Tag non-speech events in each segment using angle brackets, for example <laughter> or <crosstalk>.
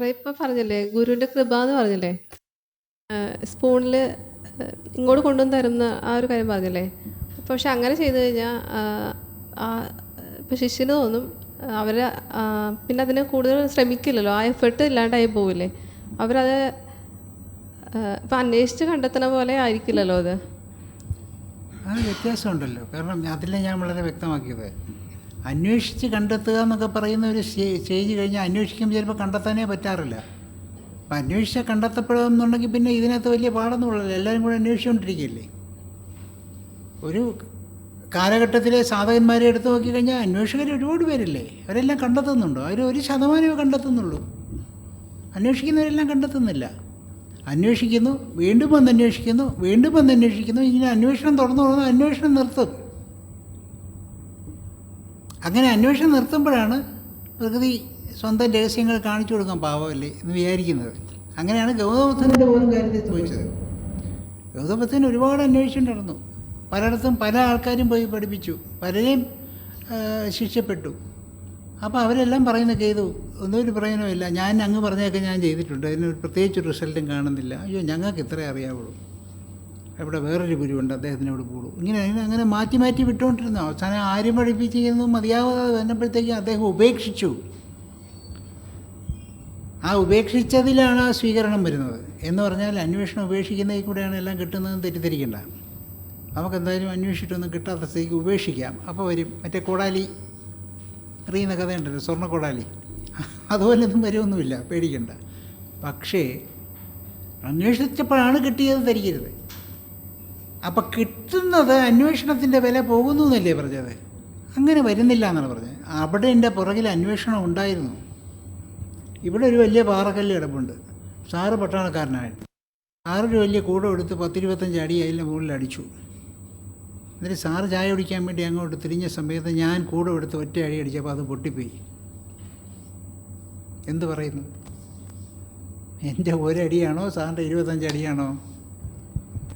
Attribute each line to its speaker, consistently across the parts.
Speaker 1: സാറേ ഇപ്പം പറഞ്ഞില്ലേ? ഗുരുവിന്റെ കൃപ എന്ന് പറഞ്ഞില്ലേ സ്പൂണിൽ ഇങ്ങോട്ട് കൊണ്ടുവന്ന് തരുന്ന ആ ഒരു കാര്യം പറഞ്ഞില്ലേ? പക്ഷെ അങ്ങനെ ചെയ്തു കഴിഞ്ഞാൽ ഇപ്പം ശിഷ്യന് തോന്നും അവർ പിന്നെ അതിനെ കൂടുതൽ ശ്രമിക്കില്ലല്ലോ. ആ എഫേർട്ട് ഇല്ലാണ്ടായി പോവില്ലേ? അവരത് ഇപ്പം അന്വേഷിച്ച് കണ്ടെത്തണ പോലെ ആയിരിക്കില്ലല്ലോ അത്?
Speaker 2: അത് വ്യത്യാസമുണ്ടല്ലോ. കാരണം അതിലെ ഞാൻ വളരെ വ്യക്തമാക്കിയത്. അന്വേഷിച്ച് കണ്ടെത്തുക എന്നൊക്കെ പറയുന്ന ഒരു സ്റ്റേ- സ്റ്റേജ് കഴിഞ്ഞാൽ അന്വേഷിക്കുമ്പോൾ ചിലപ്പോൾ കണ്ടെത്താനേ പറ്റാറില്ല. അപ്പം അന്വേഷിച്ചാൽ കണ്ടെത്തപ്പെടുമെന്നുണ്ടെങ്കിൽ പിന്നെ ഇതിനകത്ത് വലിയ പാടൊന്നുമില്ലല്ലോ എല്ലാവരും കൂടെ അന്വേഷിച്ചുകൊണ്ടിരിക്കുകയല്ലേ ഒരു കാലഘട്ടത്തിലെ സാധകന്മാരെ എടുത്ത് നോക്കിക്കഴിഞ്ഞാൽ അന്വേഷകർ ഒരുപാട് പേരില്ലേ? അവരെല്ലാം കണ്ടെത്തുന്നുണ്ടോ? അവർ ഒരു ശതമാനമേ കണ്ടെത്തുന്നുള്ളൂ. അന്വേഷിക്കുന്നവരെല്ലാം കണ്ടെത്തുന്നില്ല. അന്വേഷിക്കുന്നു വീണ്ടും വന്ന് അന്വേഷിക്കുന്നു വീണ്ടും വന്ന് അന്വേഷിക്കുന്നു ഇങ്ങനെ അന്വേഷണം തുറന്നു തുറന്ന് അന്വേഷണം നിർത്തും. അങ്ങനെ അന്വേഷണം നിർത്തുമ്പോഴാണ് പ്രകൃതി സ്വന്തം രഹസ്യങ്ങൾ കാണിച്ചു കൊടുക്കാൻ പാവമല്ലേ എന്ന് വിചാരിക്കുന്നത്. അങ്ങനെയാണ് ഗൗതമബുദ്ധന്റെ പോലും കാര്യത്തിൽ ചോദിച്ചത്. ഗൗതമബുദ്ധൻ ഒരുപാട് അന്വേഷിച്ചു നടന്നു. പലയിടത്തും പല ആൾക്കാരും പോയി പഠിപ്പിച്ചു. പലരെയും ശിക്ഷപ്പെട്ടു. അപ്പോൾ അവരെല്ലാം പറയുന്ന ചെയ്തു ഒന്നും ഒരു പ്രയോജനമില്ല ഞാൻ അങ്ങ് പറഞ്ഞതൊക്കെ ഞാൻ ചെയ്തിട്ടുണ്ട്. അതിന് പ്രത്യേകിച്ച് റിസൾട്ടും കാണുന്നില്ല. അയ്യോ ഞങ്ങൾക്ക് ഇത്രേ അറിയാവുള്ളൂ. ഇവിടെ വേറൊരു ഗുരുവുണ്ട് അദ്ദേഹത്തിന് ഇവിടെ പോകുള്ളൂ ഇങ്ങനെ അങ്ങനെ മാറ്റി മാറ്റി വിട്ടുകൊണ്ടിരുന്നു. അവസാനം ആരും പഠിപ്പിച്ചിരുന്നു മതിയാവാതെ വന്നപ്പോഴത്തേക്കും അദ്ദേഹം ഉപേക്ഷിച്ചു. ആ ഉപേക്ഷിച്ചതിലാണ് ആ സ്വീകരണം വരുന്നത്. എന്ന് പറഞ്ഞാൽ അന്വേഷണം ഉപേക്ഷിക്കുന്നതിൽ കൂടെയാണ് എല്ലാം കിട്ടുന്നതെന്ന് തെറ്റിദ്ധരിക്കേണ്ട. നമുക്ക് എന്തായാലും അന്വേഷിച്ചിട്ടൊന്നും കിട്ടാത്ത സ്ഥിതിക്ക് ഉപേക്ഷിക്കാം. അപ്പോൾ വരും. മറ്റേ കോടാലി അറിയുന്ന കഥയുണ്ടല്ലോ സ്വർണ കോടാലി അതുപോലെ ഒന്നും വരുമൊന്നുമില്ല പേടിക്കണ്ട. പക്ഷേ അന്വേഷിച്ചപ്പോഴാണ് കിട്ടിയത് ധരിക്കരുത്. അപ്പം കിട്ടുന്നത് അന്വേഷണത്തിന്റെ വില പോകുന്നു എന്നല്ലേ പറഞ്ഞത്? അങ്ങനെ വരുന്നില്ല എന്നാണ് പറഞ്ഞത്. അവിടെ എന്റെ പുറകിൽ അന്വേഷണം ഉണ്ടായിരുന്നു. ഇവിടെ ഒരു വലിയ പാറക്കല്ല് കിടപ്പുണ്ട്. സാറ് പട്ടാളക്കാരനായിരുന്നു സാറൊരു വലിയ കൂടം എടുത്ത് പത്തിരുപത്തഞ്ച് അടി അതിന്റെ മുകളിൽ അടിച്ചു. എന്നിട്ട് സാറ് ചായ കുടിക്കാൻ വേണ്ടി അങ്ങോട്ട് തിരിഞ്ഞ സമയത്ത് ഞാൻ കൂടെ എടുത്ത് ഒറ്റ അടി അടിച്ചപ്പോൾ അത് പൊട്ടിപ്പോയി. എന്ത് പറയുന്നു? എന്റെ ഒരടിയാണോ? സാറിന്റെ ഇരുപത്തഞ്ച് അടിയാണോ?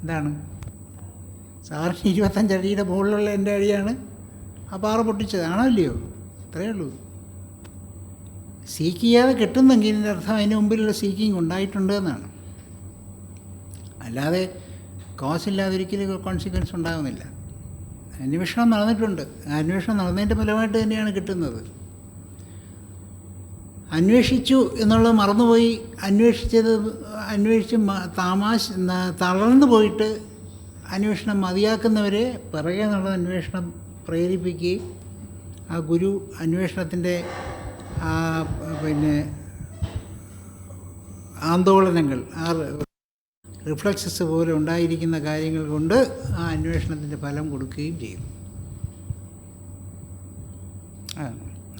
Speaker 2: എന്താണ്? സാറിന് ഇരുപത്തഞ്ച് അടിയുടെ മുകളിലുള്ള എന്റെ അടിയാണ്. ആ പാറ പൊട്ടിച്ചത് ആണോ ഇല്ലയോ ഉള്ളൂ. സീക്ക് ചെയ്യാതെ കിട്ടുന്നെങ്കിൽ ഇതിന്റെ അർത്ഥം അതിന് മുമ്പിലുള്ള സീക്കിങ് ഉണ്ടായിട്ടുണ്ട് എന്നാണ്. അല്ലാതെ കോസ് ഇല്ലാതെ ഒരിക്കലും കോൺസിക്വൻസ് ഉണ്ടാകുന്നില്ല. അന്വേഷണം നടന്നിട്ടുണ്ട്. അന്വേഷണം നടന്നതിന്റെ ഫലമായിട്ട് തന്നെയാണ് കിട്ടുന്നത്. അന്വേഷിച്ചു എന്നുള്ളത് മറന്നുപോയി. അന്വേഷിച്ചത് അന്വേഷിച്ച് താമാശ തളർന്നു പോയിട്ട് അന്വേഷണം മതിയാക്കുന്നവരെ പിറകെ നിന്നുള്ള അന്വേഷണം പ്രേരിപ്പിക്കുകയും ആ ഗുരു അന്വേഷണത്തിന്റെ ആ പിന്നെ ആന്തോളനങ്ങൾ ആ റിഫ്ലക്സസ് പോലെ ഉണ്ടായിരിക്കുന്ന കാര്യങ്ങൾ കൊണ്ട് ആ അന്വേഷണത്തിന്റെ ഫലം കൊടുക്കുകയും ചെയ്യും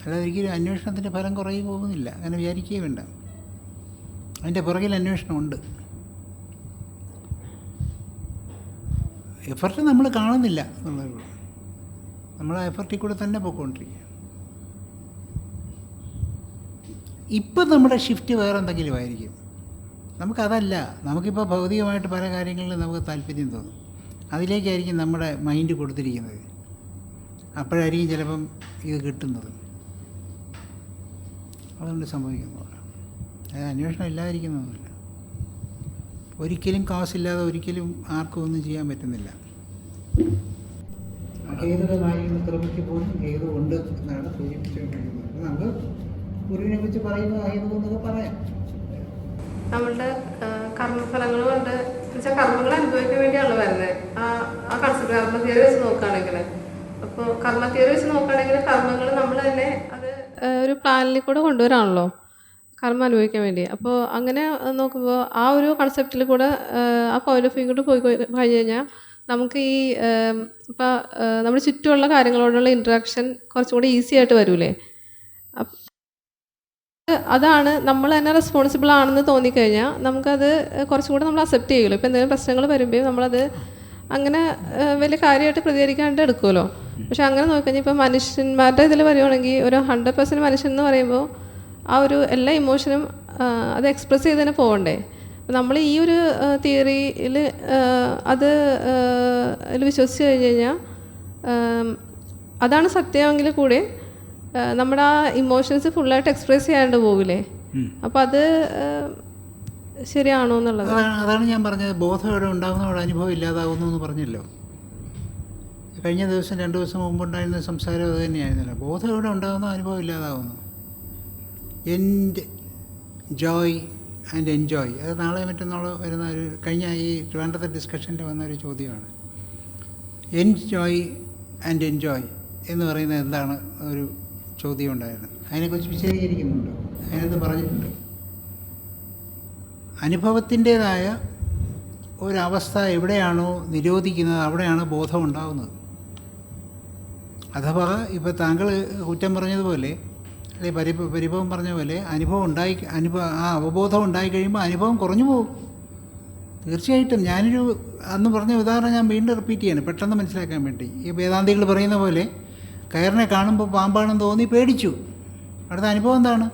Speaker 2: അല്ലാതെ ഒരിക്കലും അന്വേഷണത്തിന്റെ ഫലം കുറയും പോകുന്നില്ല. അങ്ങനെ വിചാരിക്കുകയും വേണ്ട. അതിന്റെ പുറകിൽ അന്വേഷണമുണ്ട്. എഫർട്ട് നമ്മൾ കാണുന്നില്ല. എന്നുള്ളതേ ഉള്ളൂ നമ്മൾ ആ എഫർട്ടിൽ കൂടെ തന്നെ പോയിക്കൊണ്ടിരിക്കുക. ഇപ്പം നമ്മുടെ ഷിഫ്റ്റ് വേറെ എന്തെങ്കിലും ആയിരിക്കും. നമുക്കതല്ല നമുക്കിപ്പോൾ ഭൗതികമായിട്ട് പല കാര്യങ്ങളിലും നമുക്ക് താല്പര്യം തോന്നും. അതിലേക്കായിരിക്കും നമ്മുടെ മൈൻഡ് കൊടുത്തിരിക്കുന്നത്. അപ്പോഴായിരിക്കും ചിലപ്പം ഇത് കിട്ടുന്നത്. അതുകൊണ്ട് സംഭവിക്കുന്നു അത് അന്വേഷണം ഇല്ലാതിരിക്കുന്നൊന്നുമില്ല ഒരിക്കലും കാശില്ലാതെ ഒരിക്കലും ആർക്കും ഒന്നും ചെയ്യാൻ പറ്റുന്നില്ല. അഹേതുക കാര്യങ്ങൾ ക്രമിക്ക് പോലും ഹേതു ഉണ്ട് എന്നാണ് സൂചിപ്പിച്ചുകൊണ്ടിരിക്കുന്നത്. നമുക്ക് ഗുരുവിനെ കുറിച്ച് പറയുമ്പോൾ അഹേതു എന്നൊക്കെ പറയാം.
Speaker 1: നമ്മളുടെ കർമ്മഫലങ്ങൾ കൊണ്ട് വെച്ചാൽ കർമ്മങ്ങൾ അനുഭവിക്കാൻ വേണ്ടിയാണ് വരുന്നത് ആ ആ കൺസെപ്റ്റ് കർമ്മ തിയറി വെച്ച് നോക്കുകയാണെങ്കിൽ അപ്പോൾ കർമ്മ തിയറി വെച്ച് നോക്കുകയാണെങ്കിൽ കർമ്മങ്ങൾ നമ്മൾ തന്നെ അത് ഒരു പ്ലാനിൽ കൂടെ കൊണ്ടുവരാണല്ലോ. കർമ്മം അനുഭവിക്കാൻ വേണ്ടി. അപ്പോൾ അങ്ങനെ നോക്കുമ്പോൾ ആ ഒരു കൺസെപ്റ്റിൽ കൂടെ ആ, പോയിന്റ് ഓഫ് വ്യൂ പോയി കഴിഞ്ഞ് കഴിഞ്ഞാൽ നമുക്ക് ഈ ഇപ്പം നമ്മുടെ ചുറ്റുമുള്ള കാര്യങ്ങളോടുള്ള ഇൻട്രാക്ഷൻ കുറച്ചും കൂടി ഈസി ആയിട്ട് വരൂലേ? അതാണ് നമ്മൾ തന്നെ റെസ്പോൺസിബിൾ ആണെന്ന് തോന്നിക്കഴിഞ്ഞാൽ നമുക്കത് കുറച്ചും കൂടെ നമ്മൾ അക്സെപ്റ്റ് ചെയ്യുമല്ലോ. ഇപ്പം എന്തെങ്കിലും പ്രശ്നങ്ങൾ വരുമ്പോൾ നമ്മളത് അങ്ങനെ വലിയ കാര്യമായിട്ട് പ്രതികരിക്കാണ്ട് എടുക്കുമല്ലോ. പക്ഷെ അങ്ങനെ നോക്കിക്കഴിഞ്ഞാൽ ഇപ്പം മനുഷ്യന്മാരുടെ ഇതിൽ വരുവാണെങ്കിൽ ഒരു ഹൺഡ്രഡ് പെർസെന്റ് മനുഷ്യൻ എന്ന് പറയുമ്പോൾ ആ ഒരു എല്ലാ ഇമോഷനും അത് എക്സ്പ്രസ് ചെയ്ത് തന്നെ പോകണ്ടേ നമ്മൾ ഈ ഒരു തിയറിയിൽ അത് അതിൽ വിശ്വസിച്ച് കഴിഞ്ഞ് കഴിഞ്ഞാൽ അതാണ് സത്യമെങ്കിൽ കൂടെ നമ്മുടെ ആ ഇമോഷൻസ് ഫുള്ളായിട്ട് എക്സ്പ്രസ് ചെയ്യാണ്ട് പോകില്ലേ. അപ്പം അത് ശരിയാണോ എന്നുള്ളത്.
Speaker 2: അതാണ് ഞാൻ പറഞ്ഞത്. ബോധം ഉണ്ടാകുന്ന അവിടെ അനുഭവം ഇല്ലാതാകുന്നു എന്ന് പറഞ്ഞല്ലോ. കഴിഞ്ഞ ദിവസം രണ്ട് ദിവസം മുമ്പുണ്ടായിരുന്ന സംസാരം അത് തന്നെയായിരുന്നല്ലോ. ബോധം ഇവിടെ ഉണ്ടാകുന്ന അനുഭവം ഇല്ലാതാകുന്നു എൻഡ് ജോയ് ആൻഡ് എൻജോയ് അത് നാളെ മറ്റന്നാൾ വരുന്ന ഒരു കഴിഞ്ഞ ഈ ട്രിവാൻഡ്രത്തെ ഡിസ്കഷനിൽ വന്ന ഒരു ചോദ്യമാണ്. എൻജോയ് ആൻഡ് എൻജോയ് എന്ന് പറയുന്നത് എന്താണ്? ഒരു ചോദ്യം ഉണ്ടായിരുന്നു അതിനെക്കുറിച്ച് വിശദീകരിക്കുന്നുണ്ട്? അതിനകത്ത് പറഞ്ഞിട്ടുണ്ട്. അനുഭവത്തിന്റേതായ ഒരവസ്ഥ എവിടെയാണോ നിരോധിക്കുന്നത് അവിടെയാണ് ബോധം ഉണ്ടാകുന്നത് അഥവാ ഇപ്പോൾ താങ്കൾ കുറ്റം പറഞ്ഞതുപോലെ അല്ലെ പരി പരിഭവം പറഞ്ഞ പോലെ അനുഭവം ഉണ്ടായി അനുഭവം ആ അവബോധം ഉണ്ടായി കഴിയുമ്പോൾ അനുഭവം കുറഞ്ഞു പോകും. തീർച്ചയായിട്ടും ഞാനൊരു അന്ന് പറഞ്ഞ ഉദാഹരണം ഞാൻ വീണ്ടും റിപ്പീറ്റ് ചെയ്യാണ് പെട്ടെന്ന് മനസ്സിലാക്കാൻ വേണ്ടി. ഈ വേദാന്തികൾ പറയുന്ന പോലെ കയറിനെ കാണുമ്പോൾ പാമ്പാണെന്ന് തോന്നി പേടിച്ചു. അടുത്ത അനുഭവം എന്താണ്?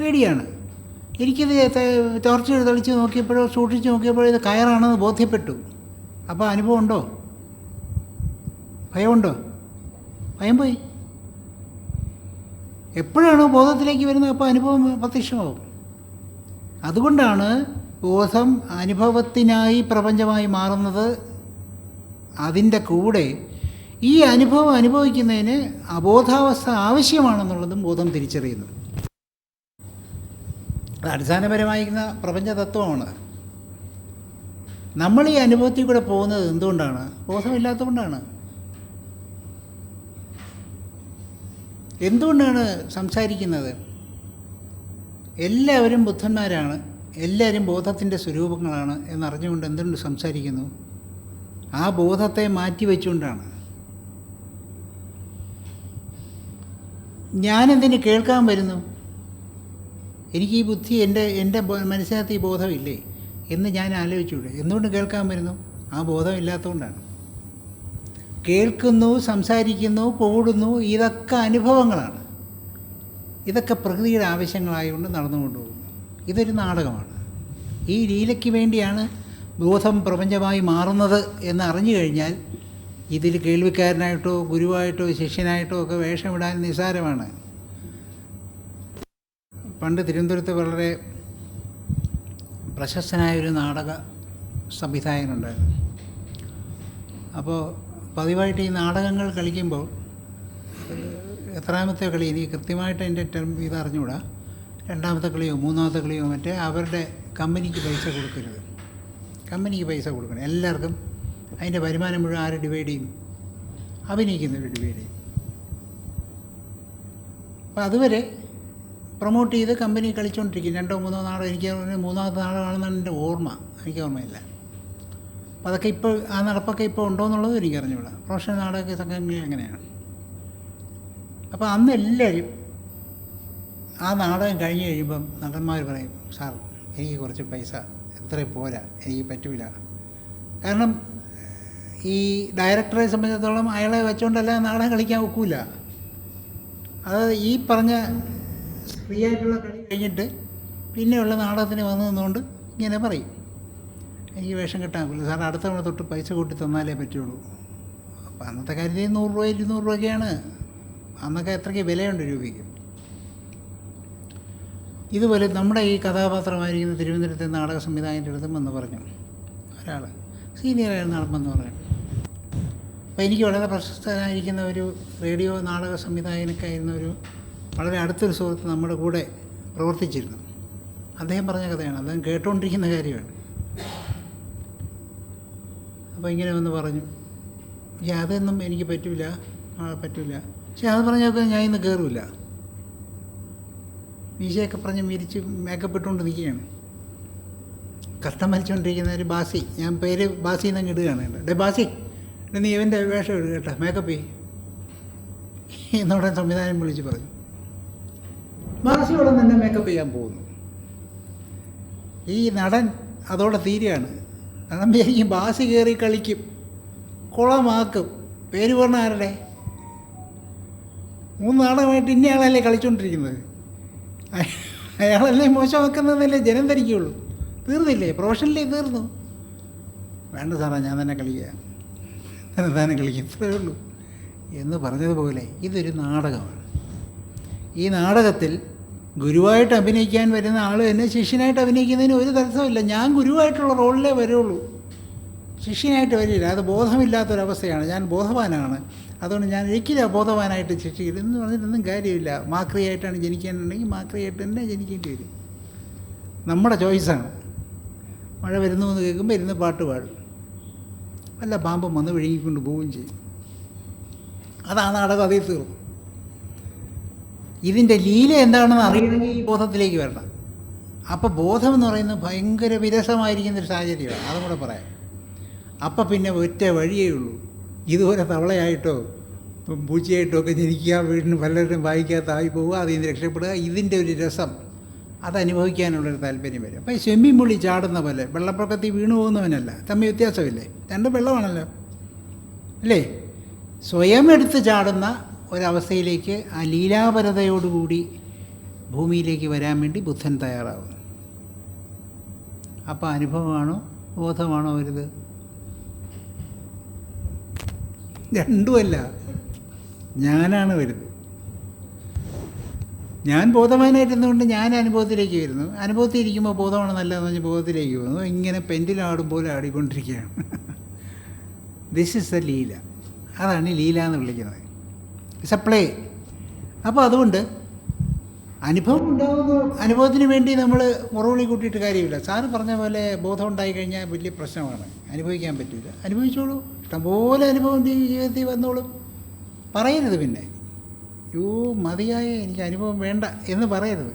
Speaker 2: പേടിയാണ്. എനിക്കിത് ടോർച്ച് തെളിച്ച് നോക്കിയപ്പോഴോ സൂക്ഷിച്ച് നോക്കിയപ്പോഴോ ഇത് കയറാണെന്ന് ബോധ്യപ്പെട്ടു. അപ്പോൾ അനുഭവം ഉണ്ടോ? ഭയമുണ്ടോ? ഭയം പോയി എപ്പോഴാണോ ബോധത്തിലേക്ക് വരുന്നത് അപ്പോൾ അനുഭവം പ്രത്യക്ഷമാവും. അതുകൊണ്ടാണ് ബോധം അനുഭവത്തിനായി പ്രപഞ്ചമായി മാറുന്നത്. അതിന്റെ കൂടെ ഈ അനുഭവം അനുഭവിക്കുന്നതിന് അബോധാവസ്ഥ ആവശ്യമാണെന്നുള്ളതും ബോധം തിരിച്ചറിയുന്നു അടിസ്ഥാനപരമായിരിക്കുന്ന പ്രപഞ്ച തത്വമാണ് നമ്മൾ ഈ അനുഭവത്തിൽ കൂടെ പോകുന്നത് എന്തുകൊണ്ടാണ്? ബോധമില്ലാത്തതുകൊണ്ടാണ്. എന്തുകൊണ്ടാണ് സംസാരിക്കുന്നത്? എല്ലാവരും ബുദ്ധന്മാരാണ്. എല്ലാവരും ബോധത്തിന്റെ സ്വരൂപങ്ങളാണ് എന്നറിഞ്ഞുകൊണ്ട് എന്തുകൊണ്ട് സംസാരിക്കുന്നു? ആ ബോധത്തെ മാറ്റി വെച്ചുകൊണ്ടാണ്. ഞാനെന്തിന് കേൾക്കാൻ വരുന്നു? എനിക്ക് ഈ ബുദ്ധി എന്റെ എന്റെ മനസ്സിനകത്ത് ഈ ബോധമില്ലേ എന്ന് ഞാൻ ആലോചിച്ചുകൂടെ? എന്തുകൊണ്ട് കേൾക്കാൻ വരുന്നു? ആ ബോധം ഇല്ലാത്തതുകൊണ്ടാണ് കേൾക്കുന്നു സംസാരിക്കുന്നു കൂടുന്നു ഇതൊക്കെ അനുഭവങ്ങളാണ്. ഇതൊക്കെ പ്രകൃതിയുടെ ആവശ്യങ്ങളായതുകൊണ്ട് നടന്നുകൊണ്ട് പോകുന്നു ഇതൊരു നാടകമാണ്. ഈ ലീലയ്ക്ക് വേണ്ടിയാണ് ബോധം പ്രപഞ്ചമായി മാറുന്നത് എന്ന് അറിഞ്ഞു കഴിഞ്ഞാൽ ഇതിൽ കേൾവിക്കാരനായിട്ടോ ഗുരുവായിട്ടോ ശിഷ്യനായിട്ടോ ഒക്കെ വേഷമിടാൻ നിസ്സാരമാണ്. പണ്ട് തിരുവനന്തപുരത്ത് വളരെ പ്രശസ്തനായ ഒരു നാടക സംവിധായകനുണ്ടായിരുന്നു. അപ്പോൾ പതിവായിട്ട് ഈ നാടകങ്ങൾ കളിക്കുമ്പോൾ എത്രാമത്തെ കളി എനിക്ക് കൃത്യമായിട്ട് അതിന്റെ ടെം ഇത് അറിഞ്ഞുകൂടാ. രണ്ടാമത്തെ കളിയോ മൂന്നാമത്തെ കളിയോ മറ്റേ അവരുടെ കമ്പനിക്ക് പൈസ കൊടുക്കരുത്. കമ്പനിക്ക് പൈസ കൊടുക്കണം. എല്ലാവർക്കും അതിന്റെ വരുമാനം മുഴുവൻ ആര് ഡിവൈഡ് ചെയ്യും? അഭിനയിക്കുന്നവർ ഡിവൈഡ് ചെയ്യും. അപ്പോൾ അതുവരെ പ്രൊമോട്ട് ചെയ്ത് കമ്പനി കളിച്ചുകൊണ്ടിരിക്കും രണ്ടോ മൂന്നോ നാളോ എനിക്ക് മൂന്നാമത്തെ നാളാണെന്നാണ് എന്റെ ഓർമ്മ. എനിക്ക് ഓർമ്മയില്ല. അപ്പോൾ അതൊക്കെ ഇപ്പോൾ ആ നടപ്പൊക്കെ ഇപ്പോൾ ഉണ്ടോ എന്നുള്ളത് എനിക്ക് അറിഞ്ഞുകൂടാ പ്രൊഫഷണൽ നാടക സംഘങ്ങളിൽ അങ്ങനെയാണ് അപ്പോൾ അന്ന് എല്ലാവരും ആ നാടകം കഴിഞ്ഞ് കഴിയുമ്പം നടന്മാർ പറയും സാർ എനിക്ക് കുറച്ച് പൈസ എത്ര പോരാ എനിക്ക് പറ്റൂല. കാരണം ഈ ഡയറക്ടറെ സംബന്ധിച്ചിടത്തോളം അയാളെ വെച്ചുകൊണ്ടല്ല നാടകം കളിക്കാൻ ഒക്കില്ല അത് ഈ പറഞ്ഞ ഫ്രീ ആയിട്ടുള്ള കളി കഴിഞ്ഞിട്ട് പിന്നെയുള്ള നാടകത്തിന് വന്നു നിന്നുകൊണ്ട് ഇങ്ങനെ പറയും. എനിക്ക് വേഷം കിട്ടാൻ പറ്റില്ല. സാർ അടുത്ത തവണ തൊട്ട് പൈസ കൂട്ടി തന്നാലേ പറ്റുള്ളൂ. അപ്പോൾ അന്നത്തെ കാര്യത്തിൽ നൂറ് രൂപ ഇരുന്നൂറ് രൂപയൊക്കെയാണ്. അന്നൊക്കെ എത്രയ്ക്ക് വിലയുണ്ട് രൂപയ്ക്ക്? ഇതുപോലെ നമ്മുടെ ഈ കഥാപാത്രമായിരിക്കുന്ന തിരുവനന്തപുരത്തെ നാടക സംവിധായകന്റെ അടുത്തും വന്ന് പറഞ്ഞു. ഒരാൾ സീനിയറായ നടമെന്ന് പറഞ്ഞു. അപ്പോൾ എനിക്ക് വളരെ പ്രശസ്തനായിരിക്കുന്ന ഒരു റേഡിയോ നാടക സംവിധായകനൊക്കെ ആയിരുന്ന ഒരു വളരെ അടുത്തൊരു സുഹൃത്ത് നമ്മുടെ കൂടെ പ്രവർത്തിച്ചിരുന്നു. അദ്ദേഹം പറഞ്ഞ കഥയാണ്. അദ്ദേഹം കേട്ടുകൊണ്ടിരിക്കുന്ന കാര്യമാണ്. അപ്പോൾ ഇങ്ങനെ വന്ന് പറഞ്ഞു. പക്ഷേ അതൊന്നും എനിക്ക് പറ്റില്ല പറ്റില്ല പക്ഷേ അത് പറഞ്ഞൊക്കെ ഞാൻ ഇന്ന് കയറില്ല മീശയൊക്കെ പറഞ്ഞ് മിരിച്ച് മേക്കപ്പ് ഇട്ടുകൊണ്ട് നിൽക്കുകയാണ് കഷ്ടം വലിച്ചുകൊണ്ടിരിക്കുന്ന ഒരു ബാസി. ഞാൻ പേര് ബാസി എന്നങ്ങ് ഇടുകയാണ് ഡേ ബാസി നീ ഇവന്റെ വേഷം ഇടുക കേട്ടോ മേക്കപ്പ് ചെയ്യ്. എന്നോടെ സംവിധാനം വിളിച്ച് പറഞ്ഞു. ബാസി ഉടൻ തന്നെ മേക്കപ്പ് ചെയ്യാൻ പോകുന്നു. ഈ നടൻ അതോടെ തീരുകയാണ്. നടൻ ബാസ് കയറി കളിക്കും. കുളമാക്കും. പേര് പറഞ്ഞ ആരുടെ? മൂന്ന് നാടകമായിട്ട് ഇന്നയാളല്ലേ കളിച്ചുകൊണ്ടിരിക്കുന്നത് അയ- അയാളല്ലേ മോശമാക്കുന്നതല്ലേ ജനം ധരിക്കുള്ളൂ തീർന്നില്ലേ? പ്രൊഫഷനിലേ തീർന്നു. വേണ്ട സാറാ ഞാൻ തന്നെ കളിക്കുക. ഞാൻ തന്നെ കളിക്കും. ഇത്രയേ ഉള്ളൂ. എന്ന് പറഞ്ഞതുപോലെ ഇതൊരു നാടകമാണ്. ഈ നാടകത്തിൽ ഗുരുവായിട്ട് അഭിനയിക്കാൻ വരുന്ന ആൾ എന്നെ ശിഷ്യനായിട്ട് അഭിനയിക്കുന്നതിന് ഒരു തടസ്സമില്ല ഞാൻ ഗുരുവായിട്ടുള്ള റോളിലേ വരുള്ളൂ. ശിഷ്യനായിട്ട് വരില്ല. അത് ബോധമില്ലാത്തൊരവസ്ഥയാണ്. ഞാൻ ബോധവാനാണ്. അതുകൊണ്ട് ഞാൻ ഒരിക്കലും അബോധവാനായിട്ട് ശിക്ഷിക്കില്ല എന്ന് പറഞ്ഞിട്ടൊന്നും കാര്യമില്ല. മാക്രിയായിട്ടാണ് ജനിക്കാനുണ്ടെങ്കിൽ മാക്രിയായിട്ട് തന്നെ ജനിക്കേണ്ടി വരും. നമ്മുടെ ചോയ്സാണ്. മഴ വരുന്നു എന്ന് കേൾക്കുമ്പോൾ ഇരുന്ന് പാട്ട് പാടും. വല്ല പാമ്പും വന്ന് വിഴുങ്ങിക്കൊണ്ട് പോവുകയും ചെയ്യും. അതാണ് നാടകം. അതിൽ തീർന്നു. ഇതിന്റെ ലീല എന്താണെന്ന് അറിയണമെങ്കിൽ ഈ ബോധത്തിലേക്ക് വരണം. അപ്പോൾ ബോധം എന്ന് പറയുന്നത് ഭയങ്കര വിരസമായിരിക്കുന്ന ഒരു സാഹചര്യമാണ്. അതും കൂടെ പറയാം. അപ്പം പിന്നെ ഒറ്റ വഴിയേ ഉള്ളൂ. ഇതുപോലെ തവളയായിട്ടോ പൂച്ചയായിട്ടോ ഒക്കെ ജനിക്കുക വീടിന് പലരും വായിക്കാത്തായി പോവുക അതിൽ നിന്ന് രക്ഷപ്പെടുക ഇതിന്റെ ഒരു രസം. അത് അനുഭവിക്കാനുള്ളൊരു താല്പര്യം വരും. അപ്പോൾ ഈ സ്വിമ്മിംഗ് പൂളി ചാടുന്ന പോലെ വെള്ളപ്പൊക്കത്തിൽ വീണു പോകുന്നവനല്ല. തമ്മിൽ വ്യത്യാസമില്ലേ? രണ്ടും വെള്ളമാണല്ലോ. അല്ലേ? സ്വയം എടുത്ത് ചാടുന്ന ഒരവസ്ഥയിലേക്ക് ആ ലീലാപരതയോടുകൂടി ഭൂമിയിലേക്ക് വരാൻ വേണ്ടി ബുദ്ധൻ തയ്യാറാവുന്നു. അപ്പോൾ അനുഭവമാണോ? ബോധമാണോ അവരിത് രണ്ടുമല്ല. ഞാനാണ് വരുന്നത്. ഞാൻ ബോധവാനായിരുന്നുകൊണ്ട് ഞാൻ അനുഭവത്തിലേക്ക് വരുന്നു. അനുഭവത്തിൽ ഇരിക്കുമ്പോൾ ബോധമാണ് നല്ലതെന്ന് പറഞ്ഞ് ബോധത്തിലേക്ക് പോകുന്നു. ഇങ്ങനെ പെൻഡിലാടും പോലെ ആടിക്കൊണ്ടിരിക്കുകയാണ്. This is a leela. അതാണ് ലീല എന്ന് വിളിക്കുന്നത്. ഇറ്റ്സ് എ പ്ലേ അപ്പോൾ അതുകൊണ്ട് അനുഭവം ഉണ്ടാകുന്നു അനുഭവത്തിന് വേണ്ടി നമ്മൾ മുറവിളി കൂട്ടിയിട്ട് കാര്യമില്ല. സാറ് പറഞ്ഞ പോലെ ബോധം ഉണ്ടായി കഴിഞ്ഞാൽ വലിയ പ്രശ്നമാണ്. അനുഭവിക്കാൻ പറ്റില്ല അനുഭവിച്ചോളൂ. ഇഷ്ടംപോലെ അനുഭവം ജീവിതത്തിൽ വന്നോളും. പറയരുത് പിന്നെ. യോ മതിയായ എനിക്ക് അനുഭവം വേണ്ട എന്ന് പറയരുത്.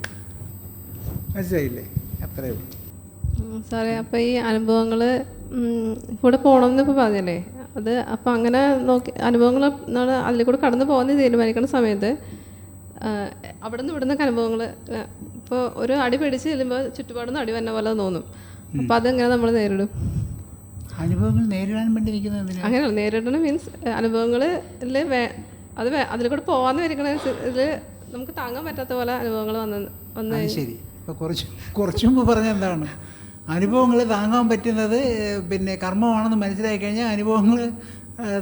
Speaker 2: മനസ്സിലായില്ലേ? അത്രയേ ഉള്ളൂ.
Speaker 1: സാറേ അപ്പോൾ ഈ അനുഭവങ്ങൾ കൂടെ പോകണമെന്ന് ഇപ്പോൾ പറഞ്ഞല്ലേ? അത് അപ്പോൾ അങ്ങനെ നോക്കി അനുഭവങ്ങൾ നമ്മൾ അതിൽ കൂടെ കടന്നു പോകുന്ന തീരുമാനിക്കുന്ന സമയത്ത് അവിടെ നിന്ന് ഇവിടുന്നൊക്കെ അനുഭവങ്ങൾ ഇപ്പോൾ ഒരു അടി പിടിച്ച് ചെല്ലുമ്പോൾ ചുറ്റുപാടുന്ന് അടി വന്ന പോലെ തോന്നും. അപ്പോൾ അതെങ്ങനെ നമ്മൾ നേരിടും?
Speaker 2: അനുഭവങ്ങൾ നേരിടാൻ വേണ്ടി നിൽക്കുന്നത്
Speaker 1: അങ്ങനെയല്ല നേരിടണം മീൻസ് അനുഭവങ്ങളിൽ അത് അതിൽ കൂടെ പോകാന്ന് വരിക്കണ ഇതിൽ നമുക്ക് താങ്ങാൻ പറ്റാത്ത പോലെ അനുഭവങ്ങൾ വന്ന് വന്ന്
Speaker 2: ശരി. ഇപ്പോൾ കുറച്ച് കുറച്ച് മുമ്പ് പറഞ്ഞ എന്താണ്? അനുഭവങ്ങൾ താങ്ങാൻ പറ്റുന്നത് പിന്നെ കർമ്മമാണെന്ന് മനസ്സിലാക്കി കഴിഞ്ഞാൽ അനുഭവങ്ങൾ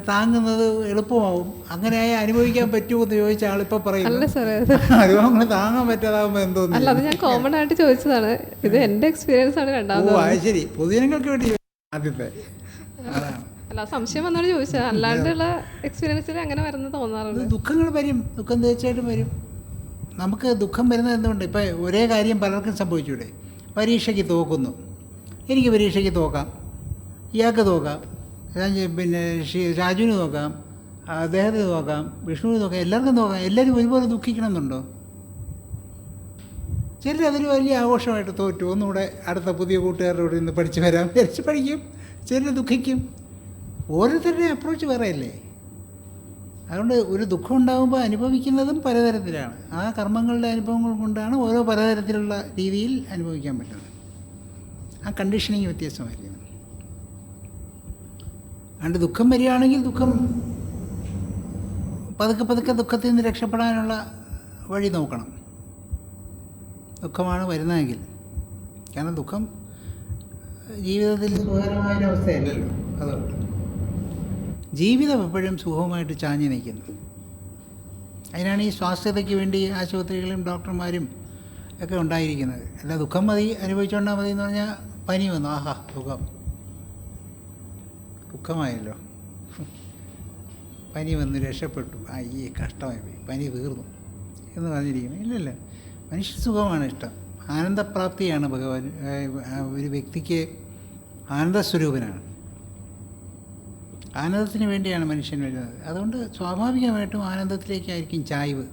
Speaker 2: താങ്ങുന്നത് എളുപ്പമാവും. അങ്ങനെയായി അനുഭവിക്കാൻ പറ്റുമോ എന്ന് ചോദിച്ച ആളിപ്പോൾ
Speaker 1: അല്ല
Speaker 2: പറയുന്നു.
Speaker 1: സാറേ അത് <laughs>
Speaker 2: അനുഭവങ്ങൾ താങ്ങാൻ പറ്റാതാകുമ്പോൾ എന്തോന്നു
Speaker 1: അല്ല അത് ഞാൻ കോമൺ ആയിട്ട് ചോദിച്ചതാണ്. ഇത് എന്റെ എക്സ്പീരിയൻസ് ആണ് രണ്ടാമത്.
Speaker 2: അത് ശരി. പൊതുജനങ്ങൾക്ക് വേണ്ടി ആദ്യത്തെ. അതാണ്.
Speaker 1: അല്ല സംശയം വന്നോട് ചോദിച്ചത്. അല്ലാണ്ടുള്ള എക്സ്പീരിയൻസിൽ അങ്ങനെ വരുന്ന തോന്നാറുണ്ട്.
Speaker 2: ദുഃഖങ്ങൾ വരും. ദുഃഖം തീർച്ചയായിട്ടും വരും. നമുക്ക് ദുഃഖം വരുന്നത് എന്തുകൊണ്ട്? ഇപ്പം ഒരേ കാര്യം പലർക്കും സംഭവിച്ചൂടെ? പരീക്ഷയ്ക്ക് തോക്കുന്നു. എനിക്ക് പരീക്ഷയ്ക്ക് തോക്കാം. ഇയാൾക്ക് തോക്കാം. പിന്നെ രാജുവിന് നോക്കാം അദ്ദേഹത്തിന് നോക്കാം വിഷ്ണുവിന് നോക്കാം എല്ലാവർക്കും നോക്കാം എല്ലാവരും ഒരുപോലെ ദുഃഖിക്കണം എന്നുണ്ടോ ചിലർ അതൊരു വലിയ ആഘോഷമായിട്ട് തോറ്റു. ഒന്നുകൂടെ അടുത്ത പുതിയ കൂട്ടുകാരോട് ഇന്ന് പഠിച്ചു വരാം. വിചാരിച്ച് പഠിക്കും. ചിലർ ദുഃഖിക്കും. ഓരോരുത്തരുടെ അപ്രോച്ച് വേറെയല്ലേ? അതുകൊണ്ട് ഒരു ദുഃഖം ഉണ്ടാകുമ്പോൾ അനുഭവിക്കുന്നതും പലതരത്തിലാണ്. ആ കർമ്മങ്ങളുടെ അനുഭവങ്ങൾ കൊണ്ടാണ് ഓരോ പലതരത്തിലുള്ള രീതിയിൽ അനുഭവിക്കാൻ പറ്റുന്നത്. ആ കണ്ടീഷനിങ് വ്യത്യാസമായിരിക്കും. അതുകൊണ്ട് ദുഃഖം വരികയാണെങ്കിൽ ദുഃഖം പതുക്കെ പതുക്കെ ദുഃഖത്തിൽ നിന്ന് രക്ഷപ്പെടാനുള്ള വഴി നോക്കണം. ദുഃഖമാണ് വരുന്നതെങ്കിൽ. കാരണം ദുഃഖം ജീവിതത്തിൽ സുഖകരമായ അവസ്ഥയല്ലല്ലോ. അതുകൊണ്ട് ജീവിതം എപ്പോഴും സുഖമായിട്ട് ചാഞ്ഞു നിൽക്കുന്നു. അതിനാണ് ഈ സ്വാസ്ഥ്യതയ്ക്ക് വേണ്ടി ആശുപത്രികളും ഡോക്ടർമാരും ഒക്കെ ഉണ്ടായിരിക്കുന്നത്. അല്ല ദുഃഖം മതി അനുഭവിച്ചുകൊണ്ടാൽ മതി എന്ന് പറഞ്ഞാൽ പനി വന്നു ആഹാ സുഖം. ദുഃഖമായല്ലോ. പനി വന്ന് രക്ഷപ്പെട്ടു. അയ്യേ കഷ്ടമായി പോയി. പനി തീർന്നു എന്ന് പറഞ്ഞിരിക്കുന്നു. ഇല്ലല്ല മനുഷ്യ സുഖമാണ് ഇഷ്ടം. ആനന്ദപ്രാപ്തിയാണ് ഭഗവാൻ ഒരു വ്യക്തിക്ക് ആനന്ദസ്വരൂപനാണ്. ആനന്ദത്തിന് വേണ്ടിയാണ് മനുഷ്യൻ വരുന്നത്. അതുകൊണ്ട് സ്വാഭാവികമായിട്ടും ആനന്ദത്തിലേക്കായിരിക്കും ചായ്വ്.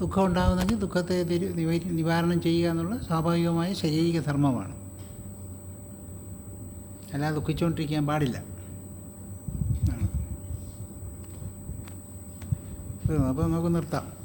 Speaker 2: ദുഃഖം ഉണ്ടാകുന്നെങ്കിൽ ദുഃഖത്തെ നിവാരണം ചെയ്യുക എന്നുള്ള സ്വാഭാവികമായ ശരീരിക ധർമ്മമാണ്. അല്ലാതെ ദുഃഖിച്ചുകൊണ്ടിരിക്കാൻ പാടില്ല. അപ്പോൾ നമുക്ക് നിർത്താം